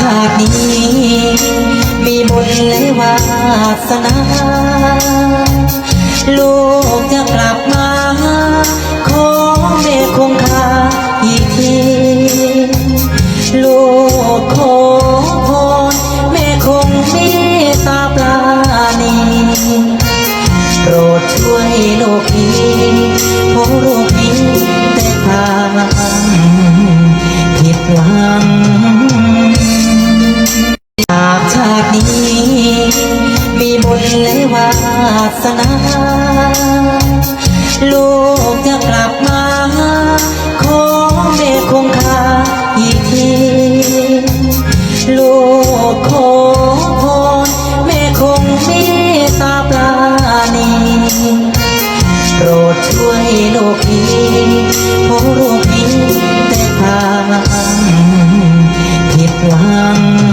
ชาตินี้ มีบุญและวาสนา ลูกจะกลับมาขอแม่คงคาอีกทีลูกขอพรแม่คงเมตตาปราณีโปรดช่วยลูกนี้เพราะลูกนี้แต่ทางผิดหวัง จากชาตินี้ มีบุญและวาสนา ลูกจะกลับมา ขอแม่คงคาอีกที ลูกขอพรแม่คงมีตาปรานีโปรดช่วยลูกพีเพรลูกพีแต่ทางผิดหวัง